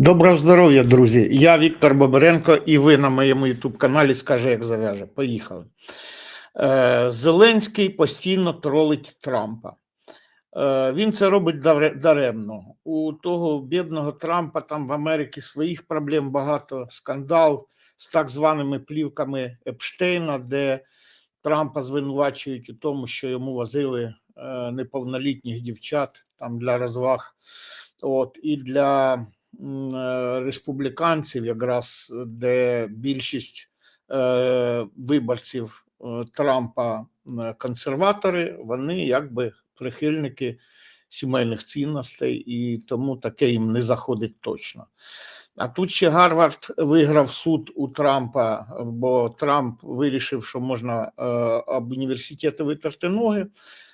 Доброго здоров'я, друзі! Я Віктор Бобренко, і ви на моєму ютуб-каналі скаже, як зав'яже. Поїхали. Е, Зеленський постійно тролить Трампа. Е, Він це робить даремно. У того бідного Трампа там в Америці своїх проблем багато. Скандал з так званими плівками Епштейна, де Трампа звинувачують у тому, що йому возили е, неповнолітніх дівчат там для розваг. От, і для республіканців, якраз де більшість е, виборців е, Трампа консерватори, вони якби прихильники сімейних цінностей, і тому таке їм не заходить точно. А тут ще Гарвард виграв суд у Трампа, бо Трамп вирішив, що можна е, об університети витерти ноги.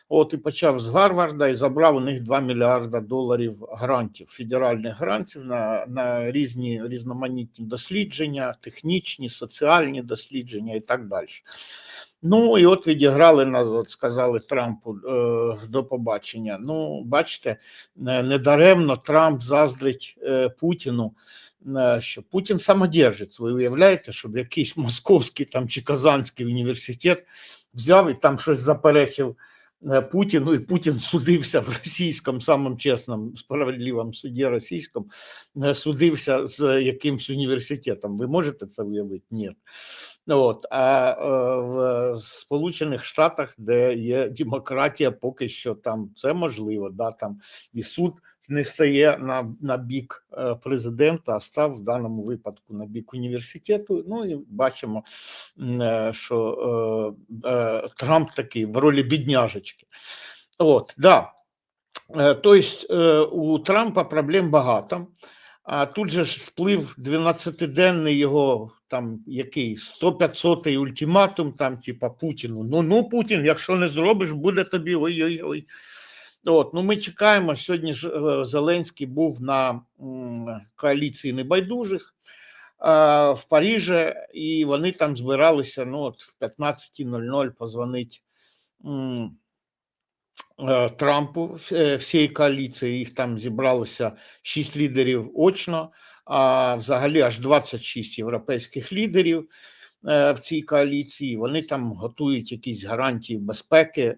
От і почав з Гарварда і забрав у них 2 мільярда доларів грантів, федеральних грантів на, на різні різноманітні дослідження, технічні, соціальні дослідження і так далі. Ну і от відіграли нас, от сказали Трампу е, до побачення. Ну, бачите, недаремно Трамп заздрить е, Путіну, е, що Путін самодержець. Ви уявляєте, щоб якийсь московський там чи казанський університет взяв і там щось заперечив е, Путіну, і Путін судився в російському, самому чесному, справедливому суді російському, е, судився з якимсь університетом. Ви можете це уявити? Ні. От, а е, в Сполучених Штатах, де є демократія, поки що там це можливо, да, там і суд не стає на, на бік е, президента, а став в даному випадку на бік університету. Ну і бачимо, е, що Трамп такий в ролі бідняжечки. От, да. Тобто у Трампа проблем багато. А тут же ж сплив 12-денний його там який 100-500 ультиматум, там, типа Путіну. Ну ну Путін, якщо не зробиш, буде тобі ой-ой-ой. От, ну ми чекаємо. Сьогодні ж е, Зеленський був на коаліції небайдужих в Парижі, і вони там збиралися. Ну, от в 15.00 позвонить Трампу е, всієї коаліції. Їх там зібралося шість лідерів очно, а взагалі аж 26 європейських лідерів е, в цій коаліції. Вони там готують якісь гарантії безпеки е,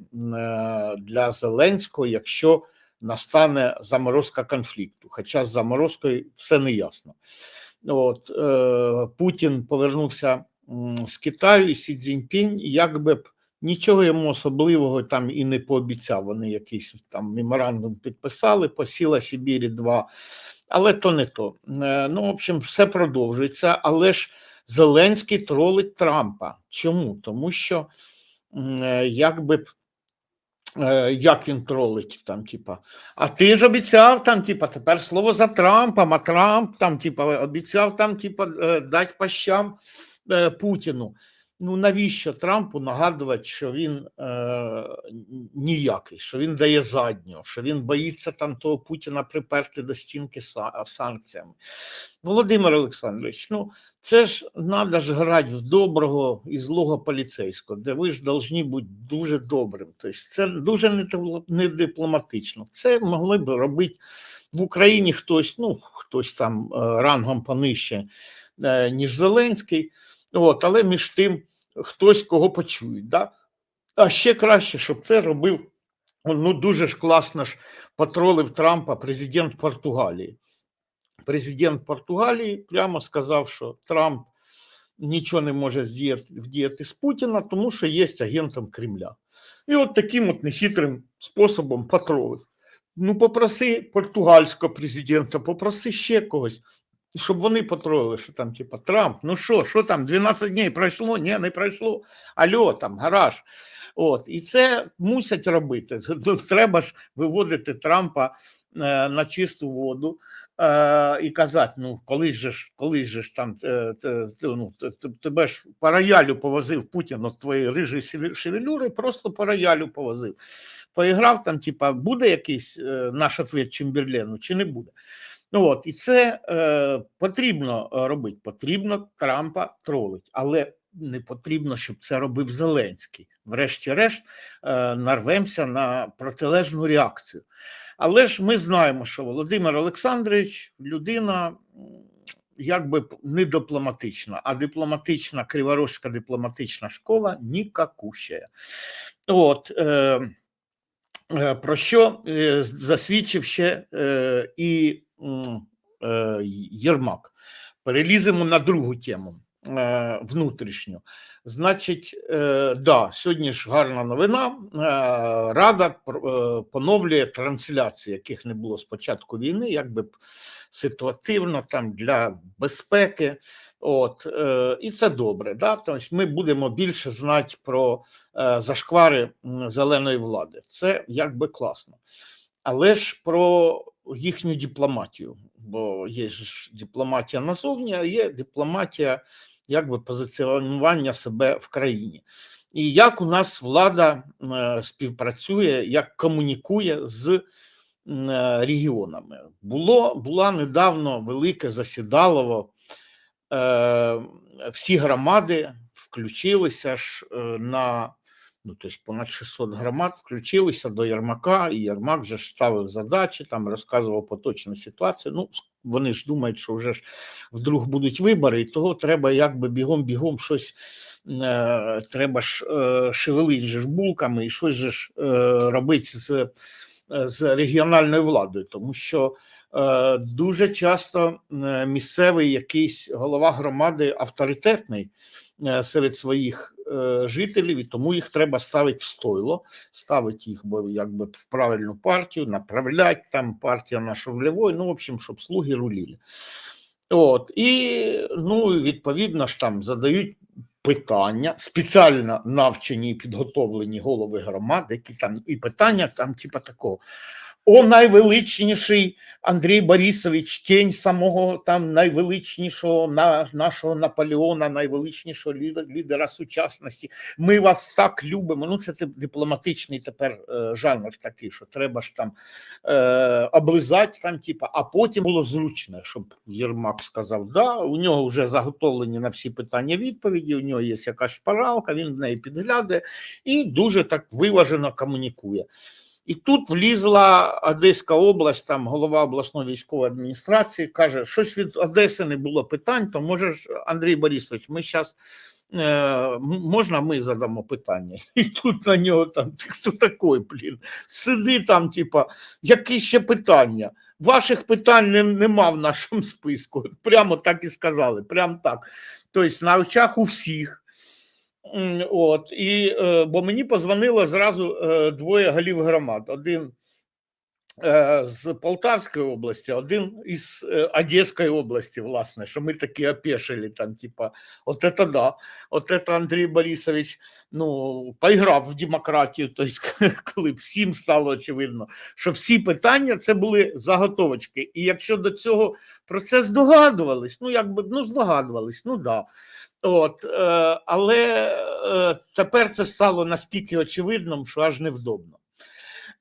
для Зеленського, якщо настане заморозка конфлікту. Хоча з заморозкою все не ясно. От, е, Путін повернувся з Китаю і Сі Цзіньпінь, якби б нічого йому особливого там і не пообіцяв. Вони якийсь там меморандум підписали, посіла Сибірі 2, але то не то. Е, Ну, в общем, все продовжується, але ж Зеленський тролить Трампа. Чому? Тому що е, якби е, Як він тролить там, типа, а ти ж обіцяв там, типа, тепер слово за Трампом, а Трамп там, типа, обіцяв там, типа, дати пащам Путіну. Ну навіщо Трампу нагадувати, що він е, ніякий, що він дає заднього, що він боїться там того Путіна приперти до стінки санкціями? Володимир Олександрович, ну це ж треба ж грати в доброго і злого поліцейського, де ви ж повинні бути дуже добрим. Тобто це дуже не дипло- не дипломатично. Це могли б робити в Україні хтось, ну хтось там е, рангом понижче, е, ніж Зеленський. От, але між тим хтось кого почують. Да? А ще краще, щоб це робив. Ну, дуже ж класно ж потролив Трампа президент Португалії. Президент Португалії прямо сказав, що Трамп нічого не може вдіяти з Путіна, тому що є агентом Кремля. І от таким от нехитрим способом потролив. Ну, попроси португальського президента, попроси ще когось щоб вони потролили, що там, типа, Трамп, ну що, що там, 12 днів пройшло? Ні, не пройшло. Альо, там, гараж. От, і це мусять робити. Тут треба ж виводити Трампа е, на чисту воду е, і казати: ну, колись же ж, колись же ж там е, ну, те- те- тебе ж по роялю повозив Путін, от твої рижі шевелюри, просто по роялю повозив. Поіграв там, типа, буде якийсь е, наш ответ Чемберлену чи не буде. Ну от і це е, потрібно е, робити. Потрібно Трампа тролить, але не потрібно, щоб це робив Зеленський. Врешті-решт, е, нарвемося на протилежну реакцію. Але ж ми знаємо, що Володимир Олександрович людина якби не дипломатична, а дипломатична криворожська дипломатична школа нікакуща. От, е, про що е, засвідчив ще е, і е, Єрмак. Переліземо на другу тему е, внутрішню. Значить, е, да, сьогодні ж гарна новина. Е, Рада е, поновлює трансляції, яких не було з початку війни, якби ситуативно там для безпеки. От, е, і це добре. Да? Тобто ми будемо більше знати про е, зашквари зеленої влади. Це якби класно. Але ж про їхню дипломатію, бо є ж дипломатія назовні, а є дипломатія якби позиціонування себе в країні. І як у нас влада е, співпрацює, як комунікує з регіонами. Було, була недавно велике засідалово, е, всі громади включилися ж е, на ну, тобто понад 600 громад включилися до Єрмака, і Єрмак же ж ставив задачі, там розказував поточну ситуацію. Ну, вони ж думають, що вже ж вдруг будуть вибори, і того треба якби бігом-бігом щось е, треба ж е, шевелити ж булками і щось же ж е, робити з, е, з регіональною владою, тому що е, дуже часто е, місцевий якийсь голова громади авторитетний е, серед своїх е, жителів, і тому їх треба ставити в стойло, ставити їх якби в правильну партію, направляти там партія наша влівою, ну, в общем, щоб слуги рулили. От, і ну, відповідно ж там задають питання, спеціально навчені і підготовлені голови громад, які там і питання там, типа такого. О, найвеличніший Андрій Борисович, тінь самого там найвеличнішого нашого Наполеона, найвеличнішого лідера, сучасності. Ми вас так любимо. Ну, це дипломатичний тепер е, жанр такий, що треба ж там е, облизати, там, типа, а потім було зручно, щоб Єрмак сказав, да, у нього вже заготовлені на всі питання відповіді, у нього є якась шпаралка, він в неї підглядає і дуже так виважено комунікує. І тут влізла Одеська область, там голова обласної військової адміністрації каже, щось від Одеси не було питань, то може ж, Андрій Борисович, ми зараз е, можна ми задамо питання? І тут на нього там ти хто такий, блін? Сиди там, типа, які ще питання? Ваших питань не, нема в нашому списку. Прямо так і сказали. Прямо так. Тобто на очах у всіх. От, і, е, бо мені позвонило зразу е, двоє голів громад. Один е, з Полтавської області, один із Одеської області, власне, що ми такі опешили, там, типа, от це да, от це Андрій Борисович, ну, поіграв в демократію, тобто, коли всім стало очевидно, що всі питання це були заготовочки. І якщо до цього про це здогадувались, ну, якби, ну, здогадувались, ну, да. От, е, але е, тепер це стало наскільки очевидним, що аж невдобно.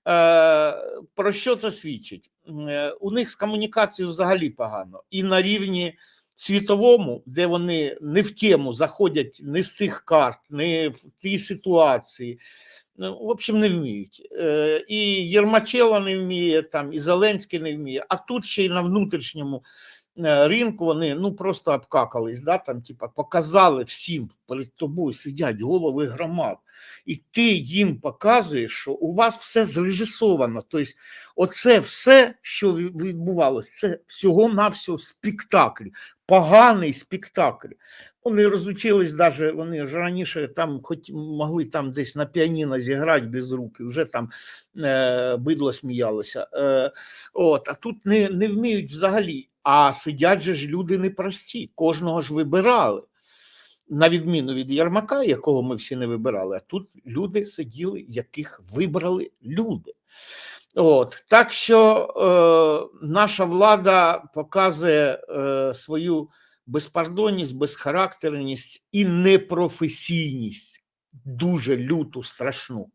Е, про що це свідчить? У них з комунікацією взагалі погано. І на рівні світовому, де вони не в тему заходять не з тих карт, не в тій ситуації. Ну, в общем, не вміють. І Єрмачела не вміє, там, і Зеленський не вміє, а тут ще й на внутрішньому ринку вони ну просто обкакались, да, там, типа, показали всім перед тобою сидять голови громад, і ти їм показуєш, що у вас все зрежисовано. Тобто, оце все, що ві- відбувалось, це всього-навсього спектакль, поганий спектакль. Вони розучились даже, вони ж раніше там хоч могли там десь на піаніно зіграти без руки, вже там е, бидло сміялося. Е, от, а тут не, не вміють взагалі. А сидять же ж люди непрості, кожного ж вибирали. На відміну від Ярмака, якого ми всі не вибирали, а тут люди сиділи, яких вибрали люди. От, так що е, наша влада показує е, свою безпардонність, безхарактерність і непрофесійність, дуже люту, страшну.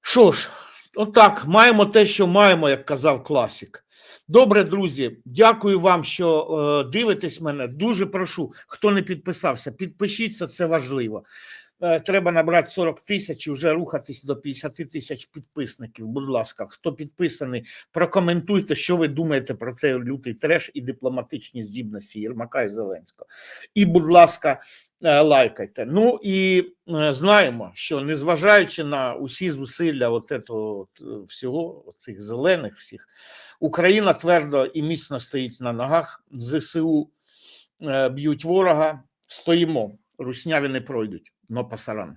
Що ж, отак, маємо те, що маємо, як казав класик. Добре, друзі, дякую вам, що е, дивитесь мене. Дуже прошу, хто не підписався, підпишіться, це важливо. Е, Треба набрати 40 тисяч і вже рухатись до 50 тисяч підписників. Будь ласка, хто підписаний, прокоментуйте, що ви думаєте про цей лютий треш і дипломатичні здібності Єрмака і Зеленського. І, будь ласка, лайкайте. Ну і е, знаємо, що незважаючи на усі зусилля от этого, е, всього, цих зелених всіх, Україна твердо і міцно стоїть на ногах. ЗСУ е, б'ють ворога, стоїмо. Русняві не пройдуть, но пасаран.